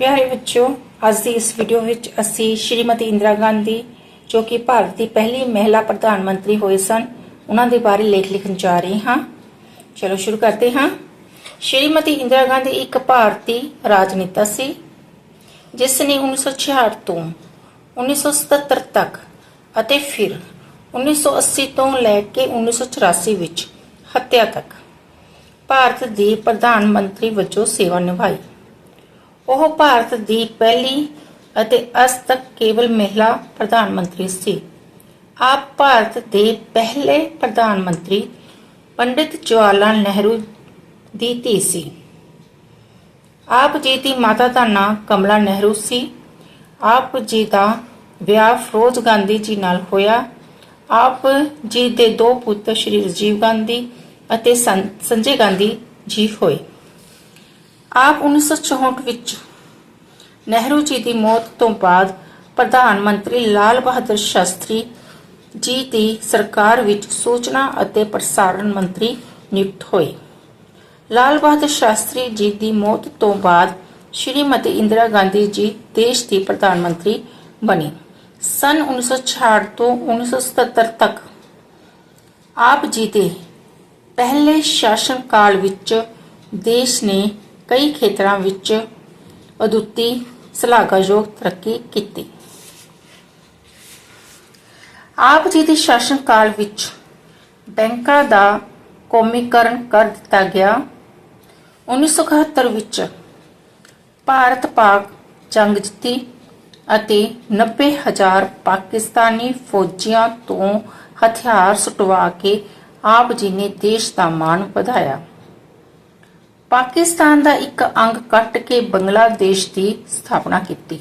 ਪਿਆਰੇ ਬੱਚਿਓ, ਅੱਜ ਦੀ ਇਸ ਵੀਡੀਓ ਵਿੱਚ ਅਸੀਂ ਸ਼੍ਰੀਮਤੀ ਇੰਦਰਾ ਗਾਂਧੀ, ਜੋ ਕਿ ਭਾਰਤ ਦੀ ਪਹਿਲੀ ਮਹਿਲਾ ਪ੍ਰਧਾਨ ਮੰਤਰੀ ਹੋਏ ਸਨ, ਉਹਨਾਂ ਦੇ ਬਾਰੇ ਲੇਖ ਲਿਖਣ ਜਾ ਰਹੇ ਹਾਂ। ਚਲੋ ਸ਼ੁਰੂ ਕਰਦੇ ਹਾਂ। ਸ਼੍ਰੀਮਤੀ ਇੰਦਰਾ ਗਾਂਧੀ ਇੱਕ ਭਾਰਤੀ ਰਾਜਨੇਤਾ ਸੀ, ਜਿਸ ਨੇ 1966 ਤੋਂ 1977 ਤੱਕ ਅਤੇ ਫਿਰ 1980 ਤੋਂ ਲੈ ਕੇ 1984 ਵਿੱਚ ਹੱਤਿਆ ਤੱਕ ਭਾਰਤ ਦੀ ਪ੍ਰਧਾਨ ਮੰਤਰੀ ਵਜੋਂ ਸੇਵਾ ਨਿਭਾਈ। ਉਹ ਭਾਰਤ ਦੀ ਪਹਿਲੀ ਅਤੇ ਅੱਜ ਤੱਕ ਕੇਵਲ ਮਹਿਲਾ ਪ੍ਰਧਾਨ ਮੰਤਰੀ ਸੀ। ਆਪ ਭਾਰਤ ਦੇ ਪਹਿਲੇ ਪ੍ਰਧਾਨ ਮੰਤਰੀ ਪੰਡਿਤ ਜਵਾਹਰ ਨਹਿਰੂ ਦੀ ਧੀ ਸੀ। ਆਪ ਜੀ ਦੀ ਮਾਤਾ ਦਾ ਨਾਂ ਕਮਲਾ ਨਹਿਰੂ ਸੀ। ਆਪ ਜੀ ਦਾ ਵਿਆਹ ਫਿਰੋਜ਼ ਗਾਂਧੀ ਜੀ ਨਾਲ ਹੋਇਆ। ਆਪ ਜੀ ਦੇ ਦੋ ਪੁੱਤਰ ਸ਼੍ਰੀ ਰਾਜੀਵ ਗਾਂਧੀ ਅਤੇ ਸੰਜੇ ਗਾਂਧੀ ਜੀ ਹੋਏ। ਆਪ 1964 ਵਿੱਚ ਨਹਿਰੂ ਜੀ ਦੀ ਮੌਤ ਤੋਂ ਬਾਅਦ ਪ੍ਰਧਾਨ ਮੰਤਰੀ ਲਾਲ ਬਹਾਦਰ ਸ਼ਾਸਤਰੀ ਜੀ ਦੀ ਸਰਕਾਰ ਵਿੱਚ ਸੂਚਨਾ ਅਤੇ ਪ੍ਰਸਾਰਣ ਮੰਤਰੀ ਨਿਯੁਕਤ ਹੋਏ। ਲਾਲ ਬਹਾਦਰ ਸ਼ਾਸਤਰੀ ਜੀ ਦੀ ਮੌਤ ਤੋਂ ਬਾਅਦ ਸ਼੍ਰੀਮਤੀ ਇੰਦਰਾ ਗਾਂਧੀ ਜੀ ਦੇਸ਼ ਦੀ ਪ੍ਰਧਾਨ ਮੰਤਰੀ ਬਣੀ। ਸਨ 1966 ਤੋਂ 1977 ਤੱਕ ਆਪ ਜੀ ਦੇ ਪਹਿਲੇ ਸ਼ਾਸਨ ਕਾਲ ਵਿੱਚ ਦੇਸ਼ ਨੇ ਕਈ ਖੇਤਰਾਂ ਵਿੱਚ ਅਦੁੱਤੀ ਸ਼ਲਾਘਾਯੋਗ ਤਰੱਕੀ ਕੀਤੀ। ਆਪ ਜੀ ਦੇ ਸ਼ਾਸਨ ਕਾਲ ਵਿੱਚ ਬੈਂਕਾਂ ਦਾ ਕੌਮੀਕਰਨ ਕਰ ਦਿੱਤਾ ਗਿਆ। 1971 ਵਿੱਚ ਭਾਰਤ ਪਾਕ ਜੰਗ ਜਿੱਤੀ ਅਤੇ 90000 ਪਾਕਿਸਤਾਨੀ ਫੌਜੀਆਂ ਤੋਂ ਹਥਿਆਰ ਸੁਟਵਾ ਕੇ ਆਪ ਜੀ ਨੇ ਦੇਸ਼ ਦਾ ਮਾਣ ਵਧਾਇਆ। ਪਾਕਿਸਤਾਨ ਦਾ ਇੱਕ ਅੰਗ ਕੱਟ ਕੇ ਬੰਗਲਾਦੇਸ਼ ਦੀ ਸਥਾਪਨਾ ਕੀਤੀ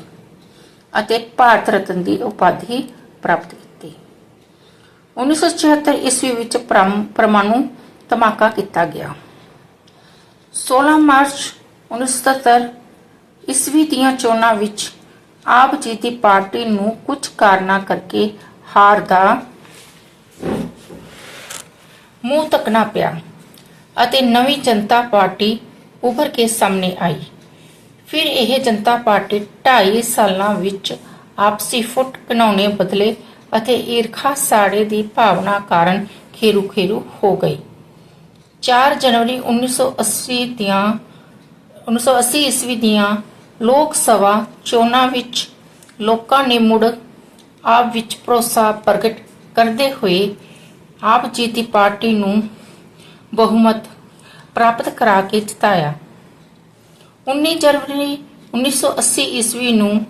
ਅਤੇ ਭਾਰਤ ਰਤਨ ਦੀ ਉਪਾਧੀ ਪ੍ਰਾਪਤ ਕੀਤੀ। 1976 ਈਸਵੀ ਵਿੱਚ ਪਰਮਾਣੂ ਧਮਾਕਾ ਕੀਤਾ ਗਿਆ। 16 ਮਾਰਚ 1977 ਈਸਵੀ ਦੀਆਂ ਚੋਣਾਂ ਵਿੱਚ ਆਪ ਜੀ ਦੀ ਪਾਰਟੀ ਨੂੰ ਕੁਝ ਕਾਰਨਾਂ ਕਰਕੇ ਹਾਰ ਦਾ ਮੂੰਹ ਤੱਕਣਾ ਪਿਆ। ਅਤੇ ਨਵੀਂ ਜਨਤਾ ਪਾਰਟੀ ਉੱਭਰ ਕੇ ਸਾਹਮਣੇ ਆਈ। ਫਿਰ ਇਹ ਜਨਤਾ ਪਾਰਟੀ 2.5 ਸਾਲਾਂ ਵਿੱਚ ਆਪਸੀ ਫੁੱਟ ਘਨਾਉਣੇ ਬਦਲੇ ਅਤੇ ਈਰਖਾ ਸਾੜੇ ਦੀ ਭਾਵਨਾ ਕਾਰਨ ਖੇਰੂ ਖੇਰੂ ਹੋ ਗਈ। 4 ਜਨਵਰੀ 1980 ਦੀਆਂ 1980 ਈਸਵੀ ਦੀਆਂ ਲੋਕ ਸਭਾ ਚੋਣਾਂ ਵਿੱਚ ਲੋਕਾਂ ਨੇ ਮੁੜ ਆਪ ਵਿੱਚ ਭਰੋਸਾ ਪ੍ਰਗਟ ਕਰਦੇ ਹੋਏ ਆਪ ਜੀ ਦੀ ਪਾਰਟੀ ਨੂੰ ਬਹੁਮਤ ਪ੍ਰਾਪਤ ਕਰਾ ਕੇ ਜਿਤਾਇਆ 19 ਜਨਵਰੀ 1980 ਈਸਵੀ ਨੂੰ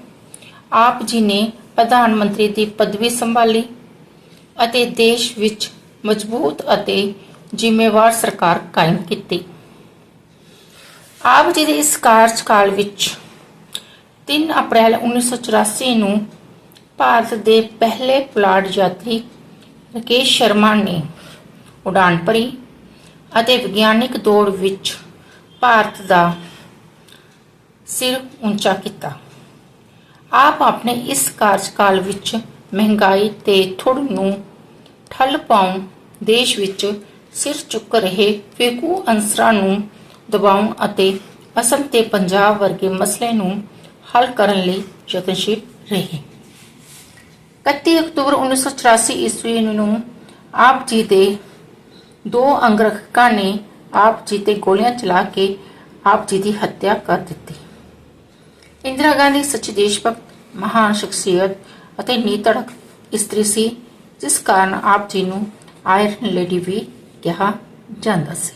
ਆਪ ਜੀ ਨੇ ਪ੍ਰਧਾਨ ਮੰਤਰੀ ਦੀ ਪਦਵੀ ਸੰਭਾਲੀ ਅਤੇ ਦੇਸ਼ ਵਿੱਚ ਮਜ਼ਬੂਤ ਅਤੇ ਜ਼ਿੰਮੇਵਾਰ ਸਰਕਾਰ ਕਾਇਮ ਕੀਤੀ। ਆਪ ਜੀ ਦੇ ਇਸ ਕਾਰਜਕਾਲ ਵਿੱਚ 3 ਅਪ੍ਰੈਲ 1984 ਨੂੰ ਭਾਰਤ ਦੇ ਪਹਿਲੇ ਪੁਲਾੜ ਯਾਤਰੀ ਰਕੇਸ਼ ਸ਼ਰਮਾ ਨੇ ਉਡਾਨ ਭਰੀ ਅਤੇ ਵਿਗਿਆਨਿਕ ਦੌੜ ਵਿੱਚ ਭਾਰਤ ਦਾ ਸਿਰ ਉੱਚਾ ਕੀਤਾ। ਆਪ ਆਪਣੇ ਇਸ ਕਾਰਜਕਾਲ ਵਿੱਚ ਮਹਿੰਗਾਈ ਤੇ ਥੁੜ ਨੂੰ ਠੱਲ ਪਾਉਣ ਦੇਸ਼ ਵਿੱਚ ਸਿਰ ਚੁੱਕ ਰਹੇ ਫੇਕੂ ਅੰਸਰਾਂ ਨੂੰ ਦਬਾਉਣ ਅਤੇ ਅਸਮ ਤੇ ਪੰਜਾਬ ਵਰਗੇ ਮਸਲੇ ਨੂੰ ਹੱਲ ਕਰਨ ਲਈ ਯਤਨਸ਼ੀਲ ਰਹੇ। 31 ਅਕਤੂਬਰ 1984 ਈਸਵੀ ਨੂੰ ਆਪ ਜੀ ਦੇ ਦੋ ਅੰਗਰਖਕਾਂ ਨੇ ਆਪ ਜੀ ਤੇ ਗੋਲੀਆਂ ਚਲਾ ਕੇ ਆਪ ਜੀ ਦੀ ਹੱਤਿਆ ਕਰ ਦਿੱਤੀ। ਇੰਦਰਾ ਗਾਂਧੀ ਸੱਚੀ ਦੇਸ਼ ਭਗਤ ਮਹਾਨ ਸ਼ਖਸੀਅਤ ਅਤੇ ਨੀਤੜਕ ਇਸਤਰੀ ਸੀ, ਜਿਸ ਕਾਰਨ ਆਪ ਜੀ ਨੂੰ ਆਇਰਨ ਲੇਡੀ ਵੀ ਕਿਹਾ ਜਾਂਦਾ ਸੀ।